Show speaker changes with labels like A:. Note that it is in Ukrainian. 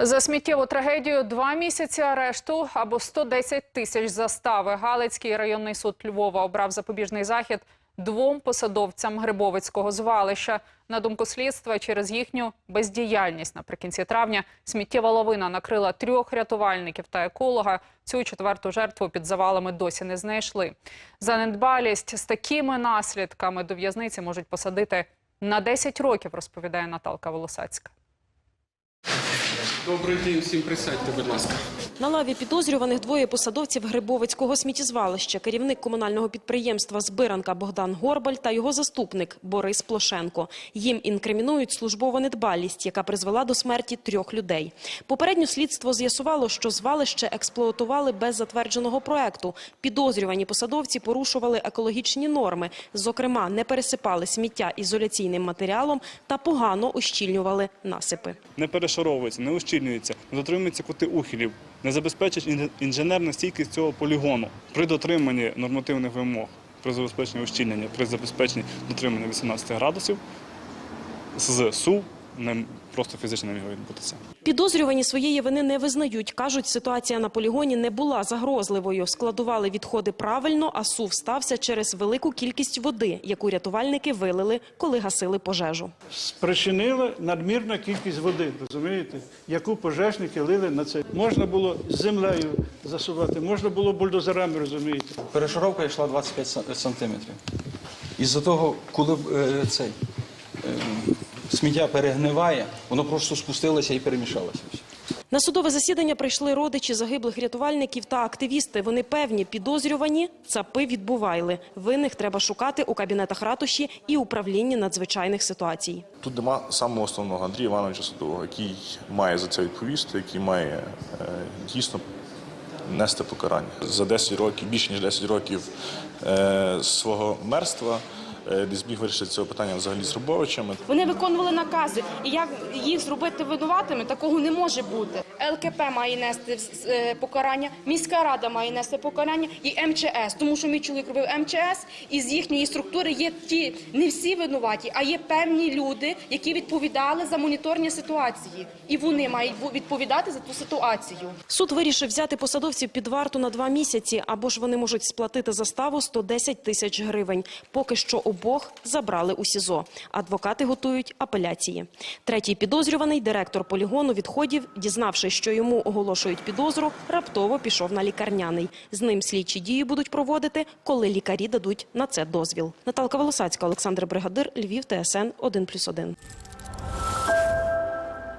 A: За сміттєву трагедію два місяці арешту або 110 тисяч застави. Галицький районний суд Львова обрав запобіжний захід двом посадовцям Грибовицького звалища. На думку слідства, через їхню бездіяльність наприкінці травня сміттєва лавина накрила трьох рятувальників та еколога. Цю четверту жертву під завалами досі не знайшли. За недбалість з такими наслідками до в'язниці можуть посадити на 10 років, розповідає Наталка Волосацька.
B: Добрий день, всім присядьте, будь ласка.
C: На лаві підозрюваних двоє посадовців Грибовицького сміттєзвалища, керівник комунального підприємства «Збиранка» Богдан Горбаль та його заступник Борис Плошенко. Їм інкримінують службову недбалість, яка призвела до смерті трьох людей. Попередньо слідство з'ясувало, що звалище експлуатували без затвердженого проекту. Підозрювані посадовці порушували екологічні норми, зокрема, не пересипали сміття ізоляційним матеріалом та погано ущільнювали насипи.
D: не перешаровується, не ущільнюється, не дотримуються кути ухилів, не забезпечить ін- інженерна стійкість цього полігону при дотриманні нормативних вимог, при забезпеченні ущільнення, при забезпеченні дотримання 18 градусів з СУ не просто фізично не міг відбутися.
C: Підозрювані своєї вини не визнають. Кажуть, ситуація на полігоні не була загрозливою. Складували відходи правильно, а сув стався через велику кількість води, яку рятувальники вилили, коли гасили пожежу.
E: спричинила надмірна кількість води, розумієте, яку пожежники лили на це. Можна було з землею засувати, можна було бульдозерами, розумієте.
F: Перешаровка йшла 25 сан- сантиметрів. Із-за того, коли е, цей, сміття перегниває, воно просто спустилося і перемішалося.
C: На судове засідання прийшли родичі загиблих рятувальників та активісти. Вони певні підозрювані цапи відбувайли. Винних треба шукати у кабінетах ратуші і управлінні надзвичайних ситуацій.
G: Тут нема самого основного Андрія Івановича Садового, який має за це відповісти, який має е, дійсно нести покарання. За 10 років, більше ніж 10 років е, свого мерства, не зміг вирішити цього питання взагалі з Рубовичами.
H: Вони виконували накази, і як їх зробити винуватими, такого не може бути. ЛКП має нести е, покарання, міська рада має нести покарання і МЧС, тому що мій чоловік робив МЧС, і з їхньої структури є ті не всі винуваті, а є певні люди, які відповідали за моніторні ситуації, і вони мають відповідати за ту ситуацію.
C: Суд вирішив взяти посадовців під варту на два місяці, або ж вони можуть сплатити заставу 110 тисяч гривень. Поки що обох забрали у СІЗО. Адвокати готують апеляції. Третій підозрюваний, директор полігону відходів, дізнавшись, що йому оголошують підозру, раптово пішов на лікарняний. З ним слідчі дії будуть проводити, коли лікарі дадуть на це дозвіл. Наталка Волосацька, Олександр Бригадир, Львів, ТСН 1+,1.